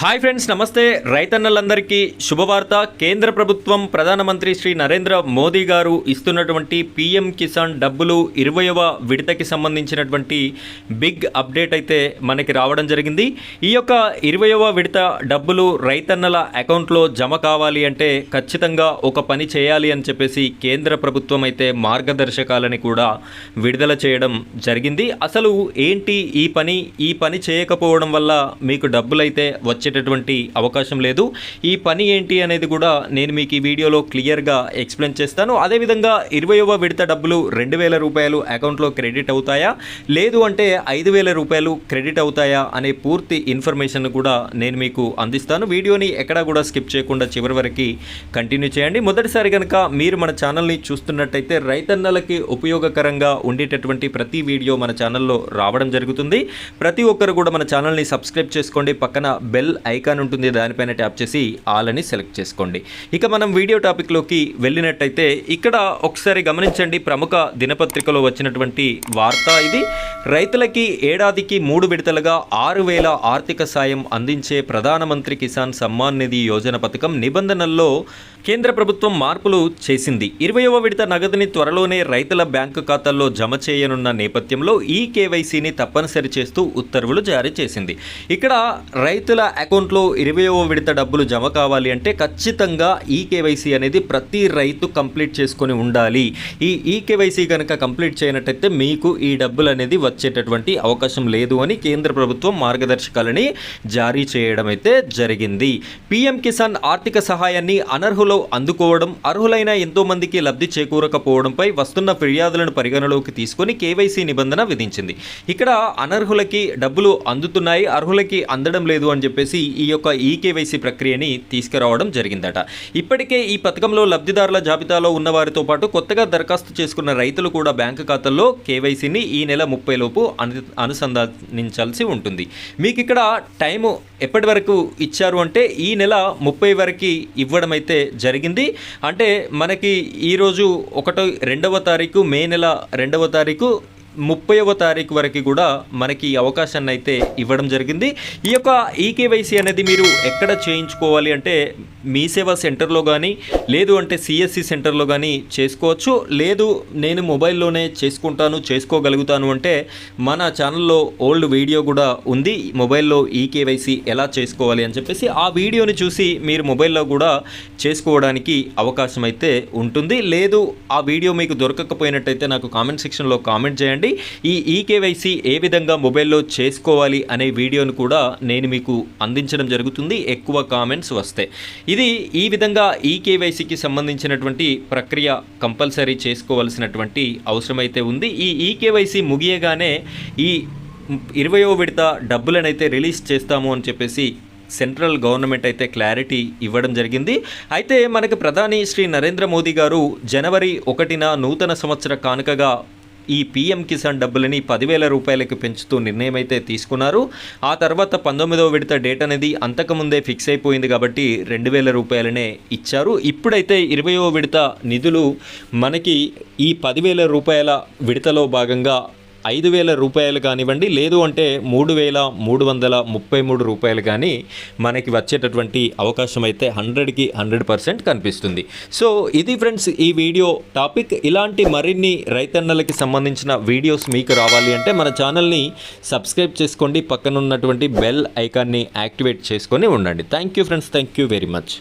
Hi friends నమస్తే. రైతన్నలందరికీ శుభవార్త. కేంద్ర ప్రభుత్వం ప్రధానమంత్రి శ్రీ నరేంద్ర మోదీ గారు ఇస్తున్నటువంటి పిఎం కిసాన్ డబ్బులు ఇరవయవ విడతకి సంబంధించినటువంటి బిగ్ అప్డేట్ అయితే మనకి రావడం జరిగింది. ఈ యొక్క ఇరవయవ విడత డబ్బులు రైతన్నల అకౌంట్లో జమ కావాలి అంటే ఖచ్చితంగా ఒక పని చేయాలి అని చెప్పేసి కేంద్ర ప్రభుత్వం అయితే మార్గదర్శకాలని కూడా విడుదల చేయడం జరిగింది. అసలు ఏంటి ఈ పని? ఈ పని చేయకపోవడం వల్ల మీకు డబ్బులైతే వచ్చేటటువంటి అవకాశం లేదు. ఈ పని ఏంటి అనేది కూడా నేను మీకు ఈ వీడియోలో క్లియర్గా ఎక్స్ప్లెయిన్ చేస్తాను. అదేవిధంగా ఇరవైవ విడత డబ్బులు రెండు వేల రూపాయలు అకౌంట్లో క్రెడిట్ అవుతాయా? లేదు అంటే ఐదు వేల రూపాయలు క్రెడిట్ అవుతాయా అనే పూర్తి ఇన్ఫర్మేషన్ కూడా నేను మీకు అందిస్తాను. వీడియోని ఎక్కడా కూడా స్కిప్ చేయకుండా చివరి వరకు కంటిన్యూ చేయండి. మొదటిసారి కనుక మీరు మన ఛానల్ని చూస్తున్నట్టయితే రైతన్నలకి ఉపయోగకరంగా ఉండేటటువంటి ప్రతి వీడియో మన ఛానల్లో రావడం జరుగుతుంది. ప్రతి ఒక్కరు కూడా మన ఛానల్ని సబ్స్క్రైబ్ చేసుకోండి. పక్కన బెల్ ఐకాన్ ఉంటుంది దానిపైన ట్యాప్ చేసి ఆల్ అని సెలెక్ట్ చేసుకోండి. ఇక మనం వీడియో టాపిక్లోకి వెళ్ళినట్టయితే ఇక్కడ ఒకసారి గమనించండి ప్రముఖ దినపత్రికలో వచ్చినటువంటి వార్త ఇది. రైతులకి ఏడాదికి మూడు విడతలుగా ఆరు వేల ఆర్థిక సాయం అందించే ప్రధానమంత్రి కిసాన్ సమ్మాన్ నిధి యోజన పథకం నిబంధనల్లో కేంద్ర ప్రభుత్వం మార్పులు చేసింది. ఇరవయవ విడత నగదుని త్వరలోనే రైతుల బ్యాంకు ఖాతాల్లో జమ చేయనున్న నేపథ్యంలో ఈ కేవైసీని తప్పనిసరి చేస్తూ ఉత్తర్వులు జారీ చేసింది. ఇక్కడ రైతుల అకౌంట్లో ఇరవయవ విడత డబ్బులు జమ కావాలి అంటే ఖచ్చితంగా ఈ కేవైసీ అనేది ప్రతి రైతు కంప్లీట్ చేసుకొని ఉండాలి. ఈ ఈ కేవైసీ కనుక కంప్లీట్ చేయనట్టయితే మీకు ఈ డబ్బులు అనేది వచ్చేటటువంటి అవకాశం లేదు అని కేంద్ర ప్రభుత్వం మార్గదర్శకాలని జారీ చేయడం అయితే జరిగింది. పిఎం కిసాన్ ఆర్థిక సహాయాన్ని అనర్హులు అందుకోవడం అర్హులైన ఎంతోమందికి లబ్ధి చేకూరకపోవడంపై వస్తున్న ఫిర్యాదులను పరిగణలోకి తీసుకొని కేవైసీ నిబంధన విధించింది. ఇక్కడ అనర్హులకి డబ్బులు అందుతున్నాయి అర్హులకి అందడం లేదు అని చెప్పేసి ఈ యొక్క ఈ కేవైసీ ప్రక్రియని తీసుకురావడం జరిగిందట. ఇప్పటికే ఈ పథకంలో లబ్ధిదారుల జాబితాలో ఉన్న వారితో పాటు కొత్తగా దరఖాస్తు చేసుకున్న రైతులు కూడా బ్యాంకు ఖాతాల్లో కేవైసీని ఈ నెల ముప్పై లోపు అను అనుసంధానించాల్సి ఉంటుంది. మీకు ఇక్కడ టైము ఎప్పటి వరకు ఇచ్చారు అంటే ఈ నెల ముప్పై వరకు ఇవ్వడం అయితే జరిగింది. అంటే మనకి ఈరోజు ఒకటో రెండవ తారీఖు మే నెల రెండవ తారీఖు ముప్పైవ తారీఖు వరకు కూడా మనకి ఈ అవకాశాన్ని అయితే ఇవ్వడం జరిగింది. ఈ యొక్క ఈకేవైసీ అనేది మీరు ఎక్కడ చేయించుకోవాలి అంటే మీ సేవా సెంటర్లో కానీ లేదు అంటే సిఎస్సి సెంటర్లో కానీ చేసుకోవచ్చు. లేదు నేను మొబైల్లోనే చేసుకుంటాను చేసుకోగలుగుతాను అంటే మన ఛానల్లో ఓల్డ్ వీడియో కూడా ఉంది. మొబైల్లో ఈకేవైసీ ఎలా చేసుకోవాలి అని చెప్పేసి ఆ వీడియోని చూసి మీరు మొబైల్లో కూడా చేసుకోవడానికి అవకాశం అయితే ఉంటుంది. లేదు ఆ వీడియో మీకు దొరకకపోయినట్టయితే నాకు కామెంట్ సెక్షన్లో కామెంట్ చేయండి. ఈ ఈకేవైసీ ఏ విధంగా మొబైల్లో చేసుకోవాలి అనే వీడియోను కూడా నేను మీకు అందించడం జరుగుతుంది. ఎక్కువ కామెంట్స్ వస్తాయి ఇది ఈ విధంగా ఈకేవైసీకి సంబంధించినటువంటి ప్రక్రియ కంపల్సరీ చేసుకోవాల్సినటువంటి అవసరమైతే ఉంది. ఈ ఈకేవైసీ ముగియగానే ఈ ఇరవయో విడత డబ్బులనైతే రిలీజ్ చేస్తాము అని చెప్పేసి సెంట్రల్ గవర్నమెంట్ అయితే క్లారిటీ ఇవ్వడం జరిగింది. అయితే మనకు ప్రధాని శ్రీ నరేంద్ర మోదీ గారు జనవరి ఒకటిన నూతన సంవత్సర కానుకగా ఈ పీఎం కిసాన్ డబ్బులని పదివేల రూపాయలకు పెంచుతూ నిర్ణయం అయితే తీసుకున్నారు. ఆ తర్వాత పంతొమ్మిదవ విడత డేట్ అనేది అంతకుముందే ఫిక్స్ అయిపోయింది కాబట్టి రెండు వేల రూపాయలనే ఇచ్చారు. ఇప్పుడైతే ఇరవయో విడత నిధులు మనకి ఈ పదివేల రూపాయల విడతలో భాగంగా ఐదు వేల రూపాయలు కానివ్వండి లేదు అంటే మూడు వేల మూడు వందల ముప్పై మూడు రూపాయలు కానీ మనకి వచ్చేటటువంటి అవకాశం అయితే హండ్రెడ్కి హండ్రెడ్ పర్సెంట్ కనిపిస్తుంది. సో ఇది ఫ్రెండ్స్ ఈ వీడియో టాపిక్. ఇలాంటి మరిన్ని రైతన్నలకి సంబంధించిన వీడియోస్ మీకు రావాలి అంటే మన ఛానల్ని సబ్స్క్రైబ్ చేసుకోండి. పక్కన ఉన్నటువంటి బెల్ ఐకాన్ని యాక్టివేట్ చేసుకొని ఉండండి. Thank you friends. Thank you very much.